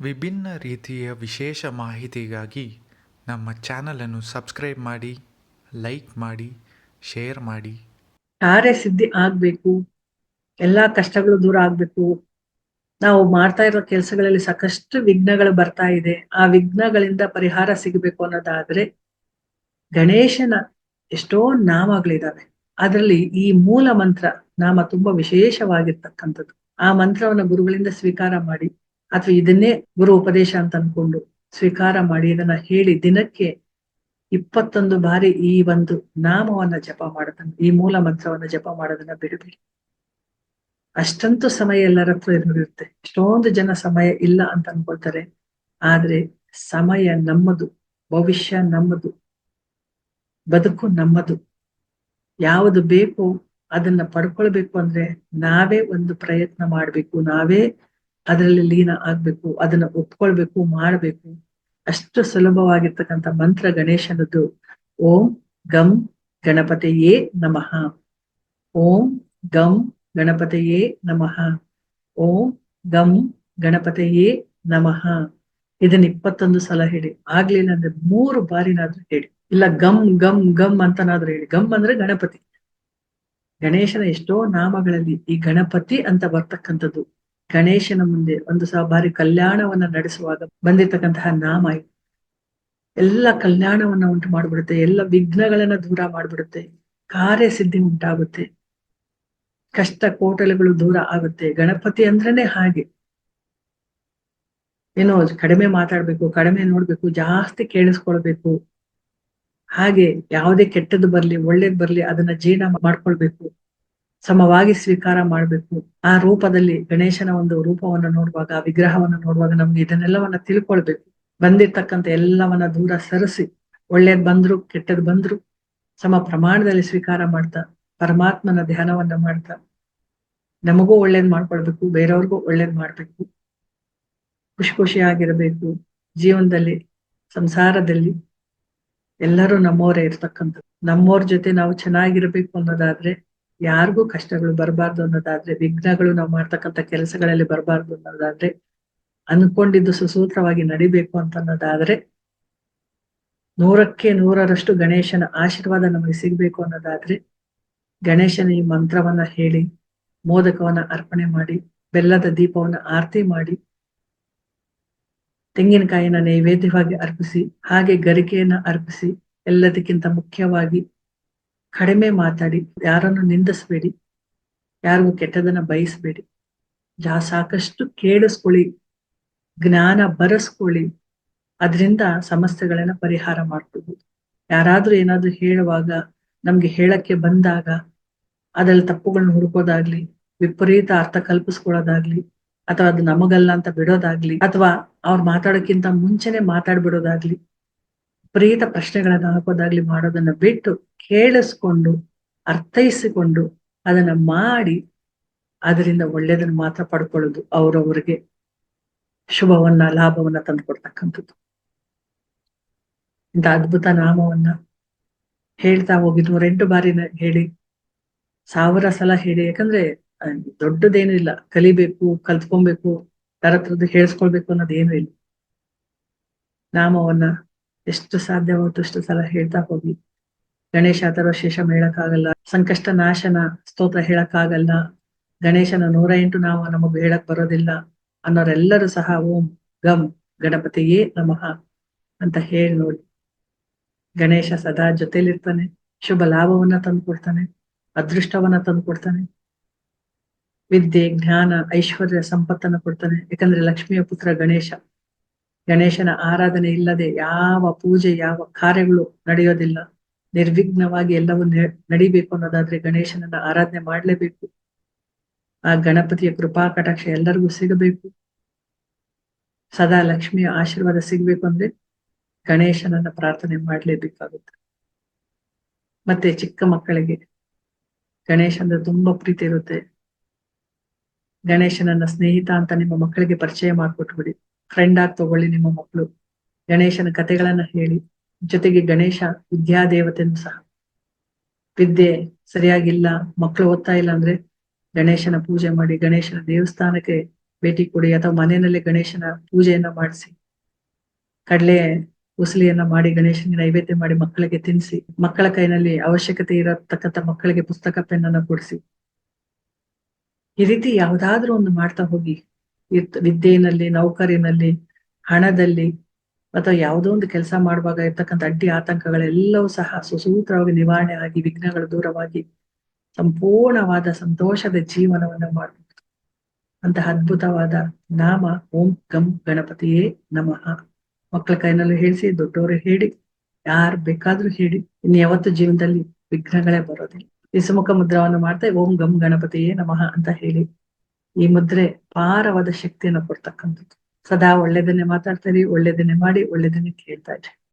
ವಿಭಿನ್ನ ರೀತಿಯ ವಿಶೇಷ ಮಾಹಿತಿಗಾಗಿ ನಮ್ಮ ಚಾನಲನ್ನು ಸಬ್ಸ್ಕ್ರೈಬ್ ಮಾಡಿ, ಲೈಕ್ ಮಾಡಿ, ಶೇರ್ ಮಾಡಿ. ಕಾರ್ಯಸಿದ್ಧಿ ಆಗ್ಬೇಕು, ಎಲ್ಲ ಕಷ್ಟಗಳು ದೂರ ಆಗ್ಬೇಕು. ನಾವು ಮಾಡ್ತಾ ಇರೋ ಕೆಲಸಗಳಲ್ಲಿ ಸಾಕಷ್ಟು ವಿಘ್ನಗಳು ಬರ್ತಾ ಇದೆ. ಆ ವಿಘ್ನಗಳಿಂದ ಪರಿಹಾರ ಸಿಗಬೇಕು ಅನ್ನೋದಾದ್ರೆ ಗಣೇಶನ ಎಷ್ಟೋ ನಾಮಗಳಿದಾವೆ. ಅದರಲ್ಲಿ ಈ ಮೂಲ ಮಂತ್ರ ನಾಮ ತುಂಬಾ ವಿಶೇಷವಾಗಿರ್ತಕ್ಕಂಥದ್ದು. ಆ ಮಂತ್ರವನ್ನ ಗುರುಗಳಿಂದ ಸ್ವೀಕಾರ ಮಾಡಿ. ಅಥವಾ ಇದನ್ನೇ ಗುರು ಉಪದೇಶ ಅಂತ ಅನ್ಕೊಂಡು ಸ್ವೀಕಾರ ಮಾಡಿ ಇದನ್ನ ಹೇಳಿ ದಿನಕ್ಕೆ ಇಪ್ಪತ್ತೊಂದು ಬಾರಿ ಈ ಒಂದು ನಾಮವನ್ನ ಜಪ ಮಾಡೋದನ್ನ, ಈ ಮೂಲ ಮಂತ್ರವನ್ನ ಜಪ ಮಾಡೋದನ್ನ ಬಿಡಬೇಡಿ. ಅಷ್ಟಂತೂ ಸಮಯ ಎಲ್ಲರ ಹತ್ರ ಇರುತ್ತೆ ಎಷ್ಟೊಂದು ಜನ ಸಮಯ ಇಲ್ಲ ಅಂತ ಅನ್ಕೊಳ್ತಾರೆ. ಆದ್ರೆ ಸಮಯ ನಮ್ಮದು, ಭವಿಷ್ಯ ನಮ್ಮದು, ಬದುಕು ನಮ್ಮದು. ಯಾವುದು ಬೇಕು ಅದನ್ನ ಪಡ್ಕೊಳ್ಬೇಕು ಅಂದ್ರೆ ನಾವೇ ಒಂದು ಪ್ರಯತ್ನ ಮಾಡ್ಬೇಕು, ನಾವೇ ಅದರಲ್ಲಿ ಲೀನ ಆಗ್ಬೇಕು, ಅದನ್ನ ಒಪ್ಕೊಳ್ಬೇಕು, ಮಾಡ್ಬೇಕು. ಅಷ್ಟು ಸುಲಭವಾಗಿರ್ತಕ್ಕಂಥ ಮಂತ್ರ ಗಣೇಶನದ್ದು. ಓಂ ಗಂ ಗಣಪತಿಯೇ ನಮಃ. ಓಂ ಗಂ ಗಣಪತಿಯೇ ನಮಃ. ಓಂ ಗಂ ಗಣಪತಿಯೇ ನಮಃ. ಇದನ್ನ ಇಪ್ಪತ್ತೊಂದು ಸಲ ಹೇಳಿ. ಆಗ್ಲಿಲ್ಲ ಅಂದ್ರೆ ಮೂರು ಬಾರಿನಾದ್ರೂ ಹೇಳಿ. ಇಲ್ಲ ಗಮ್ ಗಮ್ ಗಮ್ ಅಂತನಾದ್ರೂ ಹೇಳಿ. ಗಮ್ ಅಂದ್ರೆ ಗಣಪತಿ. ಗಣೇಶನ ಎಷ್ಟೋ ನಾಮಗಳಲ್ಲಿ ಈ ಗಣಪತಿ ಅಂತ ಬರ್ತಕ್ಕಂಥದ್ದು. ಗಣೇಶನ ಮುಂದೆ ಒಂದು ಸಹ ಬಾರಿ ಕಲ್ಯಾಣವನ್ನ ನಡೆಸುವಾಗ ಬಂದಿರ್ತಕ್ಕಂತಹ ನಾಮ ಇದು. ಎಲ್ಲ ಕಲ್ಯಾಣವನ್ನ ಉಂಟು ಮಾಡ್ಬಿಡುತ್ತೆ, ಎಲ್ಲ ವಿಘ್ನಗಳನ್ನ ದೂರ ಮಾಡ್ಬಿಡುತ್ತೆ, ಕಾರ್ಯಸಿದ್ಧಿ ಉಂಟಾಗುತ್ತೆ. ಕಷ್ಟ ಕೋಟಲೆಗಳು ದೂರ ಆಗುತ್ತೆ. ಗಣಪತಿ ಅಂದ್ರೇನೆ ಹಾಗೆ. ಏನೋ ಕಡಿಮೆ ಮಾತಾಡ್ಬೇಕು, ಕಡಿಮೆ ನೋಡ್ಬೇಕು, ಜಾಸ್ತಿ ಕೇಳಿಸ್ಕೊಳ್ಬೇಕು. ಹಾಗೆ ಯಾವುದೇ ಕೆಟ್ಟದ್ದು ಬರ್ಲಿ, ಒಳ್ಳೇದ್ ಬರ್ಲಿ, ಅದನ್ನ ಜೀರ್ಣ ಮಾಡ್ಕೊಳ್ಬೇಕು. ಸಮವಾಗಿ ಸ್ವೀಕಾರ ಮಾಡ್ಬೇಕು. ಆ ರೂಪದಲ್ಲಿ ಗಣೇಶನ ಒಂದು ರೂಪವನ್ನ ನೋಡುವಾಗ, ಆ ವಿಗ್ರಹವನ್ನ ನೋಡುವಾಗ ನಮ್ಗೆ ಇದನ್ನೆಲ್ಲವನ್ನ ತಿಳ್ಕೊಳ್ಬೇಕು. ಬಂದಿರ್ತಕ್ಕಂಥ ಎಲ್ಲವನ್ನ ದೂರ ಸರಿಸಿ, ಒಳ್ಳೇದ್ ಬಂದ್ರು, ಕೆಟ್ಟದ್ ಬಂದ್ರು, ಸಮ ಪ್ರಮಾಣದಲ್ಲಿ ಸ್ವೀಕಾರ ಮಾಡ್ತಾ, ಪರಮಾತ್ಮನ ಧ್ಯಾನವನ್ನ ಮಾಡ್ತಾ, ನಮಗೂ ಒಳ್ಳೇದ್ ಮಾಡ್ಕೊಳ್ಬೇಕು, ಬೇರೆಯವ್ರಿಗೂ ಒಳ್ಳೇದ್ ಮಾಡ್ಬೇಕು, ಖುಷಿ ಖುಷಿಯಾಗಿರ್ಬೇಕು, ಜೀವನದಲ್ಲಿ, ಸಂಸಾರದಲ್ಲಿ ಎಲ್ಲರೂ ನಮ್ಮವರೇ ಇರ್ತಕ್ಕಂಥ ನಮ್ಮವ್ರ ಜೊತೆ ನಾವು ಚೆನ್ನಾಗಿರ್ಬೇಕು ಅನ್ನೋದಾದ್ರೆ ಯಾರಿಗೂ ಕಷ್ಟಗಳು ಬರಬಾರ್ದು ಅನ್ನೋದಾದ್ರೆ, ವಿಘ್ನಗಳು ನಾವು ಮಾಡ್ತಕ್ಕಂತ ಕೆಲಸಗಳಲ್ಲಿ ಬರಬಾರ್ದು ಅನ್ನೋದಾದ್ರೆ, ಅನ್ಕೊಂಡಿದ್ದು ಸುಸೂತ್ರವಾಗಿ ನಡಿಬೇಕು ಅಂತ ಅನ್ನೋದಾದ್ರೆ, ನೂರಕ್ಕೆ ನೂರರಷ್ಟು ಗಣೇಶನ ಆಶೀರ್ವಾದ ನಮಗೆ ಸಿಗ್ಬೇಕು ಅನ್ನೋದಾದ್ರೆ, ಗಣೇಶನ ಈ ಮಂತ್ರವನ್ನ ಹೇಳಿ, ಮೋದಕವನ್ನ ಅರ್ಪಣೆ ಮಾಡಿ, ಬೆಲ್ಲದ ದೀಪವನ್ನ ಆರತಿ ಮಾಡಿ, ತೆಂಗಿನಕಾಯಿನ ನೈವೇದ್ಯವಾಗಿ ಅರ್ಪಿಸಿ, ಹಾಗೆ ಗರಿಕೆಯನ್ನ ಅರ್ಪಿಸಿ, ಎಲ್ಲದಕ್ಕಿಂತ ಮುಖ್ಯವಾಗಿ ಕಡಿಮೆ ಮಾತಾಡಿ, ಯಾರನ್ನು ನಿಂದಿಸ್ಬೇಡಿ, ಯಾರಿಗೂ ಕೆಟ್ಟದನ್ನ ಬಯಸ್ಬೇಡಿ. ಜಾ, ಸಾಕಷ್ಟು ಕೇಳಿಸ್ಕೊಳ್ಳಿ, ಜ್ಞಾನ ಬರೆಸ್ಕೊಳ್ಳಿ. ಅದರಿಂದ ಸಮಸ್ಯೆಗಳನ್ನ ಪರಿಹಾರ ಮಾಡ್ಕೋಬಹುದು ಯಾರಾದ್ರೂ ಏನಾದ್ರೂ ಹೇಳುವಾಗ, ನಮ್ಗೆ ಹೇಳಕ್ಕೆ ಬಂದಾಗ, ಅದ್ರಲ್ಲಿ ತಪ್ಪುಗಳನ್ನ ಹುಡುಕೋದಾಗ್ಲಿ, ವಿಪರೀತ ಅರ್ಥ ಕಲ್ಪಿಸ್ಕೊಳ್ಳೋದಾಗ್ಲಿ, ಅಥವಾ ಅದು ನಮಗಲ್ಲ ಅಂತ ಬಿಡೋದಾಗ್ಲಿ, ಅಥವಾ ಅವ್ರು ಮಾತಾಡೋಕ್ಕಿಂತ ಮುಂಚೆನೆ ಮಾತಾಡ್ಬಿಡೋದಾಗ್ಲಿ ವಿಪರೀತ ಪ್ರಶ್ನೆಗಳನ್ನ ಹಾಕೋದಾಗ್ಲಿ ಮಾಡೋದನ್ನ ಬಿಟ್ಟು ಕೇಳಿಸ್ಕೊಂಡು, ಅರ್ಥೈಸಿಕೊಂಡು ಅದನ್ನ ಮಾಡಿ ಅದರಿಂದ ಒಳ್ಳೇದನ್ನ ಮಾತ್ರ ಪಡ್ಕೊಳ್ಳೋದು ಅವರವರಿಗೆ ಶುಭವನ್ನ, ಲಾಭವನ್ನ ತಂದು ಕೊಡ್ತಕ್ಕಂಥದ್ದು. ಇಂಥ ಅದ್ಭುತ ನಾಮವನ್ನ ಹೇಳ್ತಾ ಹೋಗಿ ನೂರೆಂಟು ಬಾರಿನ ಹೇಳಿ, ಸಾವಿರ ಸಲ ಹೇಳಿ. ಯಾಕಂದ್ರೆ ದೊಡ್ಡದೇನು ಇಲ್ಲ. ಕಲಿಬೇಕು, ಕಲ್ತ್ಕೊಬೇಕು ತರತ್ರದ್ದು ಹೇಳ್ಸ್ಕೊಳ್ಬೇಕು ಅನ್ನೋದೇನು ಇಲ್ಲ. ನಾಮವನ್ನ ಎಷ್ಟು ಸಾಧ್ಯವೋ ಅಷ್ಟು ಸಲ ಹೇಳ್ತಾ ಹೋಗಿ. ಗಣೇಶ ಅಥವಾ ಶೇಷ ಹೇಳಕ್ಕಾಗಲ್ಲ ಸಂಕಷ್ಟ ನಾಶನ ಸ್ತೋತ್ರ ಹೇಳಕ್ಕಾಗಲ್ಲ, ಗಣೇಶನ ನೂರ ಎಂಟು ನಾವು ನಮಗ್ ಹೇಳಕ್ ಬರೋದಿಲ್ಲ ಅನ್ನೋರೆಲ್ಲರೂ ಸಹ ಓಂ ಗಂ ಗಣಪತಿಯೇ ನಮಃ ಅಂತ ಹೇಳಿ ನೋಡಿ. ಗಣೇಶ ಸದಾ ಜೊತೆಲಿರ್ತಾನೆ, ಶುಭ ಲಾಭವನ್ನ ತಂದ್ಕೊಡ್ತಾನೆ ಅದೃಷ್ಟವನ್ನ ತಂದ್ಕೊಡ್ತಾನೆ ವಿದ್ಯೆ, ಜ್ಞಾನ, ಐಶ್ವರ್ಯ, ಸಂಪತ್ತನ್ನ ಕೊಡ್ತಾನೆ. ಯಾಕಂದ್ರೆ ಲಕ್ಷ್ಮಿಯ ಪುತ್ರ ಗಣೇಶ. ಗಣೇಶನ ಆರಾಧನೆ ಇಲ್ಲದೆ ಯಾವ ಪೂಜೆ, ಯಾವ ಕಾರ್ಯಗಳು ನಡೆಯೋದಿಲ್ಲ. ನಿರ್ವಿಘ್ನವಾಗಿ ಎಲ್ಲವೂ ನಡಿಬೇಕು ಅನ್ನೋದಾದ್ರೆ ಗಣೇಶನನ್ನ ಆರಾಧನೆ ಮಾಡ್ಲೇಬೇಕು. ಆ ಗಣಪತಿಯ ಕೃಪಾ ಕಟಾಕ್ಷ ಎಲ್ಲರಿಗೂ ಸಿಗಬೇಕು. ಸದಾ ಲಕ್ಷ್ಮಿಯ ಆಶೀರ್ವಾದ ಸಿಗ್ಬೇಕು ಅಂದ್ರೆ ಗಣೇಶನನ್ನ ಪ್ರಾರ್ಥನೆ ಮಾಡ್ಲೇಬೇಕಾಗುತ್ತೆ. ಮತ್ತೆ ಚಿಕ್ಕ ಮಕ್ಕಳಿಗೆ ಗಣೇಶ ತುಂಬಾ ಪ್ರೀತಿ ಇರುತ್ತೆ. ಗಣೇಶನನ್ನ ಸ್ನೇಹಿತ ಅಂತ ನಿಮ್ಮ ಮಕ್ಕಳಿಗೆ ಪರಿಚಯ ಮಾಡ್ಕೊಟ್ಬಿಡಿ. ಫ್ರೆಂಡ್ ಆಗಿ ತಗೊಳ್ಳಿ ನಿಮ್ಮ ಮಕ್ಕಳು ಗಣೇಶನ ಕಥೆಗಳನ್ನ ಹೇಳಿ. ಜೊತೆಗೆ ಗಣೇಶ ವಿದ್ಯಾದೇವತೆನು ಸಹ. ವಿದ್ಯೆ ಸರಿಯಾಗಿಲ್ಲ ಮಕ್ಕಳು ಓದ್ತಾ ಇಲ್ಲ ಅಂದ್ರೆ ಗಣೇಶನ ಪೂಜೆ ಮಾಡಿ, ಗಣೇಶನ ದೇವಸ್ಥಾನಕ್ಕೆ ಭೇಟಿ ಕೊಡಿ ಅಥವಾ ಮನೆಯಲ್ಲೇ ಗಣೇಶನ ಪೂಜೆಯನ್ನ ಮಾಡಿಸಿ. ಕಡಲೆ ಉಸಲಿಯನ್ನ ಮಾಡಿ ಗಣೇಶನಿಗೆ ನೈವೇದ್ಯ ಮಾಡಿ ಮಕ್ಕಳಿಗೆ ತಿನ್ನಿಸಿ. ಮಕ್ಕಳ ಕೈನಲ್ಲಿ ಅವಶ್ಯಕತೆ ಇರತಕ್ಕಂತ ಮಕ್ಕಳಿಗೆ ಪುಸ್ತಕ, ಪೆನ್ನನ್ನ ಕೊಡಿಸಿ. ಈ ರೀತಿ ಯಾವ್ದಾದ್ರೂ ಒಂದು ಮಾಡ್ತಾ ಹೋಗಿ ವಿದ್ಯೆಯಲ್ಲಿ ನೌಕರಿನಲ್ಲಿ, ಹಣದಲ್ಲಿ ಅಥವಾ ಯಾವುದೋ ಒಂದು ಕೆಲಸ ಮಾಡುವಾಗ ಇರ್ತಕ್ಕಂಥ ಅಡ್ಡಿ ಆತಂಕಗಳೆಲ್ಲವೂ ಸಹ ಸುಸೂತ್ರವಾಗಿ ನಿವಾರಣೆ ಆಗಿ ವಿಘ್ನಗಳು ದೂರವಾಗಿ ಸಂಪೂರ್ಣವಾದ ಸಂತೋಷದ ಜೀವನವನ್ನು ಮಾಡಬಹುದು ಅಂತಹ ಅದ್ಭುತವಾದ ನಾಮ ಓಂ ಗಂ ಗಣಪತಿಯೇ ನಮಃ. ಮಕ್ಕಳ ಕೈನಲ್ಲೂ ಹೇಳಿಸಿ, ದೊಡ್ಡವರು ಹೇಳಿ, ಯಾರು ಬೇಕಾದ್ರೂ ಹೇಳಿ. ಇನ್ನು ಯಾವತ್ತು ಜೀವನದಲ್ಲಿ ವಿಘ್ನಗಳೇ ಬರೋದಿಲ್ಲ. ಈ ಸುಮುಖ ಮುದ್ರವನ್ನು ಮಾಡ್ತಾ ಓಂ ಗಂ ಗಣಪತಿಯೇ ನಮಃ ಅಂತ ಹೇಳಿ ಈ ಮುದ್ರೆ ಪಾರವಾದ ಶಕ್ತಿಯನ್ನು ಕೊಡ್ತಕ್ಕಂಥದ್ದು. ಸದಾ ಒಳ್ಳೇದನ್ನೇ ಮಾತಾಡ್ತಾ ಇರಿ ಒಳ್ಳೇದನ್ನೇ ಮಾಡಿ ಒಳ್ಳೇದನ್ನೇ ಕೇಳ್ತಾ ಇರಿ.